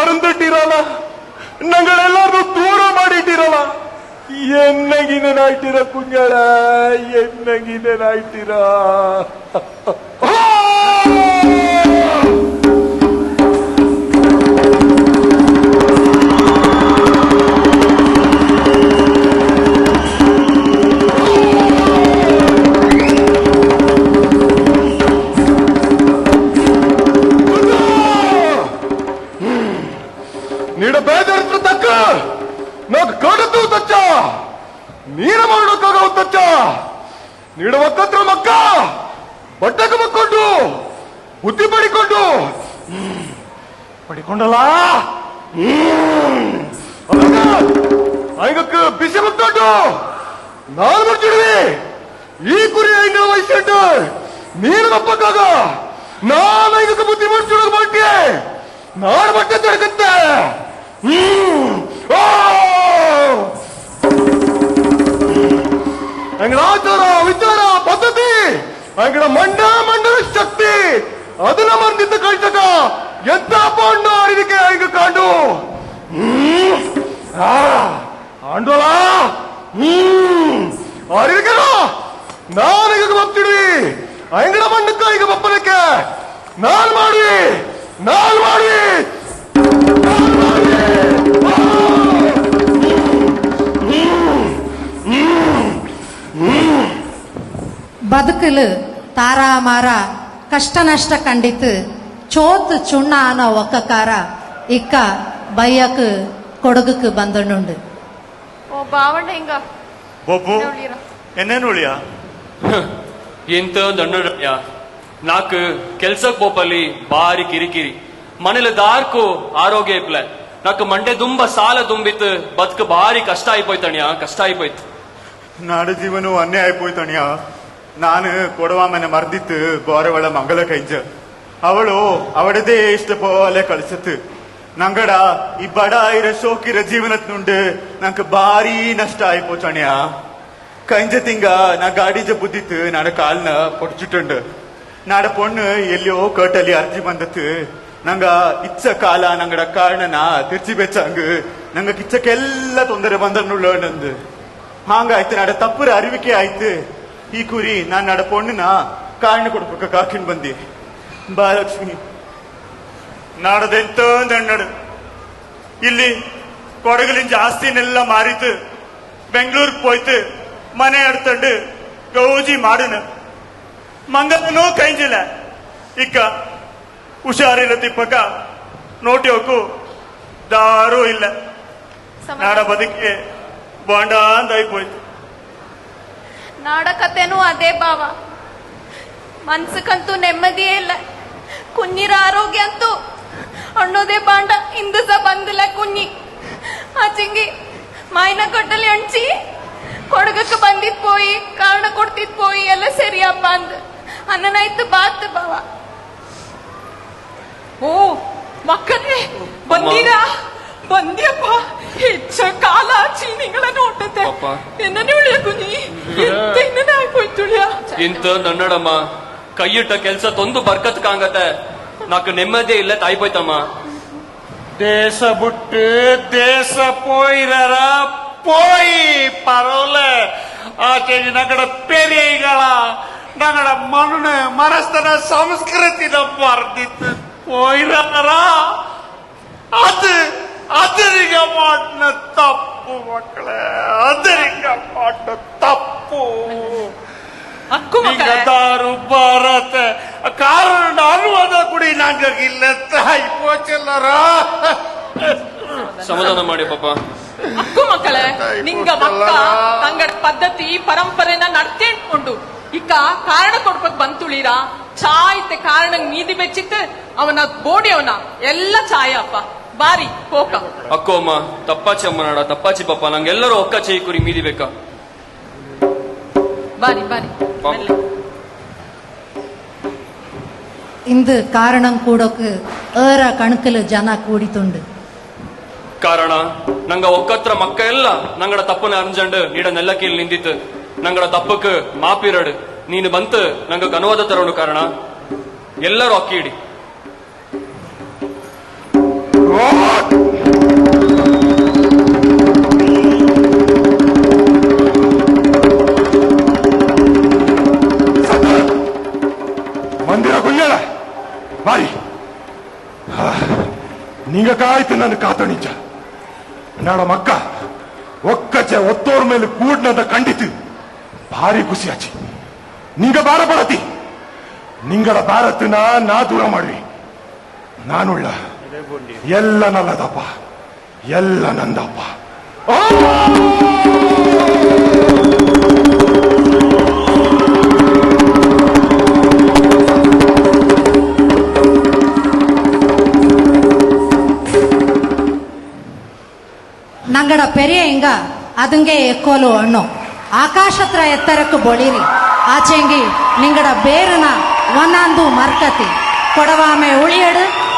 ಮರಂದಿಟ್ಟಿರಲ್ಲ ನಂಗಳೆಲ್ಲಾರು ದೂರ ಮಾಡಿಟ್ಟಿರಲ್ಲ ಎನ್ನಗಿನ ನಾಯ್ತಿರ ಕುಂಜಳ ಎನ್ನಗಿನ ನಾಯ್ತಿರ ಹುತ್ತಚ್ಚ ನೀರ ಮಾಡೋಕ್ಕಾಗ ಹುತ್ತಚ್ಚ ನೀಡುವತ್ತತ್ರ ಮಕ್ಕ ಬಟ್ಟಕ ಮಕ್ಕೊಂಡು ಬುದ್ಧಿ ಪಡಿಕೊಂಡು ಪಡಿಕೊಂಡಲ್ಲ ಐಗಕ್ಕೆ ಬಿಸಿ ಮುಕ್ಕೊಂಡು ನಾನು ಬರ್ತಿದ್ವಿ ಈ ಕುರಿ ಐದು ವಹಿಸಿಟ್ಟು ನೀನು ಒಪ್ಪಕ್ಕಾಗ ನಾನು ಐದಕ್ಕೆ ಬುದ್ಧಿ ಮಾಡಿಸ್ತಿಡೋದು ಬಟ್ಟೆ ನಾನು ಬಟ್ಟೆ ತಡೆಗತ್ತೆ ಹ್ಮ್ ಆ ಆಚಾರ ವಿಚಾರ ಪದ್ಧತಿ. ಅಂಗಡ ಮಂಡ ಮಂಡಲ ಶಕ್ತಿ. ಅದನ್ನ ಮರ್ದಿದ್ದ ಕಳ್ಸಕ ಎಂತ ಪಾಂಡು ಇದಕ್ಕೆ ಹಂಗ ಕಾಂಡು? ಆಂಡೋಲ. ಹ್ಮ್. ಅರಿವಿಕರ ನಾನು ಈಗ ಬಪ್ತಿಡ್ವಿ ಅಂಗಡ ಮಂಡಕ್ಕ ಈಗ ಬಪ್ಪನಕ್ಕೆ. ನಾನ್ ಮಾಡ್ವಿ. ನಾನ್ ಮಾಡ್ವಿ. ಬದುಕಲು ತಾರಾಮಾರ ಕಷ್ಟ ನಷ್ಟ ಕಂಡಿತು. ಚೋತ್ ಚುಣ್ಣ ಅನ್ನೋ ಒಕ್ಕಕಾರ ಇಕ್ಕ ಬಯ್ಯಕ್ ಕೊಡಗಕ್ಕೆ ಬಂದನುಂಡು ಓ ಬಾವಣ್ಣ ಹಿಂಗ? ಬೊಬ್ಬು ನೋಡ್ಲಿರ ಎನ್ನೇನು ಉಳಿಯ? ಎಂತ ದಂಡಯ ನಾಕ್ ಕೆಲ್ಸಕ್ ಪೋಪಲ್ಲಿ ಬಾರಿ ಕಿರಿಕಿರಿ. ಮನೇಲಿ ದಾರ್ಕು ಆರೋಗ್ಯ ಇಪ್ಲ. ನಾಕ್ ಮಂಡೆ ದುಂಬ ಸಾಲ ದುಂಬಿತ್ ಬದುಕು ಬಾರಿ ಕಷ್ಟ ಆಯ್ಪೋಯ್ತಣ್ಯ ಕಷ್ಟ ಆಯ್ಪೋಯ್ತು. ನಾಡ ಜೀವನ ಅನ್ಯ ಆಯ್ಪೋಯ್ತಣ್ಯ. ನಾನು ಕೊಡವ ಮನೆ ಮರ್ದಿತ್ತು ಗೋರವಳ ಮಂಗಲ ಕೈಂಜ ಅವಳು ಅವಳದೇ ಇಷ್ಟ പോലെ കളിച്ചത്ത് ನಂಗಡ ಈ ಬಡ ಇರ ಶೋಕಿರ ಜೀವನತ್ ನುಂಡು ನಂಗೆ ಬಾರಿ ನಷ್ಟ ಆಯ್ಪೋಚಣ್ಯ കൈഞ്ച തിങ്ക നാ ഗാഡിജ ബുദ്ധിത്ത് നാടെ കാലിന് പൊടിച്ചിട്ടുണ്ട് നാടെ പൊണ്ണ് എല്ലയോ കേട്ടലി അർജി ಬಂದತ್ತು ನಂಗ ಇಚ್ಚ ಕಾಲ ನಂಗಡ ಕಾರಣನ ತಿರ್ಚಿ ಬೆಚ್ಚಂಗ್ ನಂಗ ಕಿಚ್ಚಕ್ಕೆಲ್ಲ ತೊಂದರೆ ಬಂದನ್ನುಳ್ಳಂದು ಹಾಂಗಾಯ್ತು ನಾಡ ತಪ್ಪುರ ಅರಿವಿಕೆ ಆಯ್ತು ಈ ಕುರಿ ನಾನ್ ನಾಡ ಪೊಣ್ಣನ ಕಾರಣ ಕೊಡ್ಬೇಕ ಕಾಕಿನ್ ಬಂದಿ ಬಾ ಲಕ್ಷ್ಮಿ ನಾಡದೆಂತ ದಂಡಡು ಇಲ್ಲಿ ಕೊಡಗಲಿನ ಜಾಸ್ತಿನೆಲ್ಲ ಮಾರಿತು ಬೆಂಗಳೂರಿಗೆ போய்த்து ಮನೆ எடுத்துட்டு ಗೌಜಿ ಮಾಡುನ ಮಂಗನೂ ಕೈಂಜಿಲ್ಲ ಇಕ್ಕ ಹುಷಾರಿಲ್ಲ ತಿಪ್ಪಕ ನೋಟಿ ಹೋಗು ದಾರೂ ಇಲ್ಲ ನಾಡ ಬದುಕಿಗೆ ಬಾಂಡ ಅಂತ ಆಯ್ಪೋಯ್ತು ನಾಡಕತೆನೂ ಅದೇ ಭಾವ. ಮನ್ಸಕ್ಕಂತೂ ನೆಮ್ಮದಿಯೇ ಇಲ್ಲ. ಕುಂಜಿರ ಆರೋಗ್ಯ ಅಂತೂ ಅಣ್ಣೋದೇ ಬಾಂಡ ಹಿಂದೂಸ ಬಂದಿಲ್ಲ ಕುಂಜಿ ಆಚಿಂಗಿ ಮಾಯಿನ ಕಟ್ಟಲಿ ಅಣ್ಚಿ ಕೊಡಗಕ್ಕೆ ಬಂದಿದ್ ಪೋಯಿ, ಕಾರಣ ಕೊಡ್ತಿದ್ ಪೋಯಿ ಎಲ್ಲ ಸರಿಯಪ್ಪ ಅಂದ. ಅನ್ನನಾಯ್ತು ಬಾತ್ ಬಾವ ಓ, ಮಕ್ಕಳೇ, ಬಂದೀರಾ? ಬಂದ್ಯಪ್ಪ ಹೆಚ್ಚ ಕಾಲ ಆಚಿ ನಿಂಗಳ ನೋಟತ್ತೆ ಅಪ್ಪ. ನನ್ನೇ ಉಳಿಯ ಕುನಿ ಎಂತ ಇನ್ನನೇ ಆಯ್ಪೋಯ್ತು ಉಳಿಯ ಇಂತ ನನ್ನಡಮ್ಮ ಕೈಯಿಟ್ಟ ಕೆಲ್ಸ ತೊಂದು ಬರ್ಕತ್ಕಾಂಗತ್ತೆ ನಾಕ್ ನೆಮ್ಮದಿ ಇಲ್ಲ ತಾಯ್ಪೋಯ್ತಮ್ಮ தேச விட்டு தேச போயிரற போய் பரவல ஆச்சரிய நங்கட பெரியகளா நங்கட மண்ணு மனஸ்தன சம்ஸ்கிருதி நம்ம போயிரறா அது ಅದರಿಗ ಮಾಡಿನ ತಪ್ಪು ಮಕ್ಕಳೇ ಅದರಿಗ ಮಾಡಿನ ತಪ್ಪು. ಅಕ್ಕು ಮಕ್ಕಳೇ. ದಾರು ಭಾರತ ಕಾರಣ ಅನುವಾದ ಕುಡಿ ನಂಗಿಲ್ಲ ತಾಯಿ ಪೋಚಲ್ಲರ ಸಮಾಧಾನ ಮಾಡಿ ಪಾಪ. ಅಕ್ಕು ಮಕ್ಕಳೇ ನಿಂಗ ಮಕ್ಕ ತಂಗಡ್ ಪದ್ಧತಿ ಪರಂಪರೆನ ನಡ್ತೇಳ್ಕೊಂಡು ಇಕ್ಕ ಕಾರಣ ಕೊಡ್ಬೇಕು ಬಂತುಳೀರ? ಚಾಯ್ತೆ ಕಾರಣ ಮೀದಿ ಬೆಚ್ಚಿತ್ತು ಅವನ ಬೋಡಿ ಅವನ ಎಲ್ಲ ಚಾಯ ಅಪ್ಪ. ಬಾರಿ ಹೋಕ. ಅಕ್ಕೋ ಅಮ್ಮ ತಪ್ಪಾಚಿ ಅಮ್ಮನಾಡ ತಪ್ಪಾಚಿ ಪಪ್ಪ ನಂಗೆಲ್ಲರೂ ಒಕ್ಕ ಚೈ ಕುರಿ ಮೀದಿ ಬೇಕಾ? ಬಾರಿ ಬಾರಿ. ಮೆಲ್ಲ. ಇಂದು ಕಾರಣ ಕೂಡೋಕ್ ಏರ ಕಣಕಲು ಜನ ಕೂಡಿತುಂಡು. ಕಾರಣ ನಂಗ ಒಕ್ಕತ್ರ ಮಕ್ಕ ಎಲ್ಲ ನಂಗಡ ತಪ್ಪನ ಅರ್ಜಂಡ್ ನೀಡ ನೆಲ್ಲಕ್ಕಿಲ್ ನಿಂದಿತ್ತು. ನಂಗಡ ತಪ್ಪಕ್ಕೆ ಮಾಪಿರಡು. ನೀನು ಬಂತು ನಂಗ ಕನುವಾದ ತರೋಣ ಕಾರಣ. ಎಲ್ಲರೂ ಅಕ್ಕಿ ಇಡಿ ಬಾಯಿ. ನಿಂಗ ಕಾಯ್ತು ನನ್ನ ಕಾತು ನಿಜ. ನಾಳ ಮಕ್ಕ ಒಕ್ಕಚೆ ಒತ್ತೋರ್ ಮೇಲೆ ಕೂಡ್ನಂತ ಕಂಡಿತು. ಭಾರಿ ಖುಷಿ ಆಚಿ. ನಿಂಗ ಬಾರ ಬಡತಿ ನಿಂಗಡ ಭಾರತನ ನಾ ದೂರ ಮಾಡ್ವಿ. ನಾನುಳ್ಳ. ಎಲ್ಲ ನಲ್ಲದಪ್ಪ. ಎಲ್ಲ ನಂದಪ್ಪ. ನಂಗಡ ಪೆರಿಯ ಹಿಂಗ ಅದಂಗೆ ಎಕ್ಕೋಲು ಅಣ್ಣು ಆಕಾಶತ್ರ ಎತ್ತರಕ್ಕೆ ಬೊಳಿರಿ. ಆಚೆಂಗಿ ನಿಂಗಡ ಬೇರನ ಒಂದೊಂದು ಮರ್ಕತಿ. ಕೊಡವಾಮೆ ಉಳಿಯಡು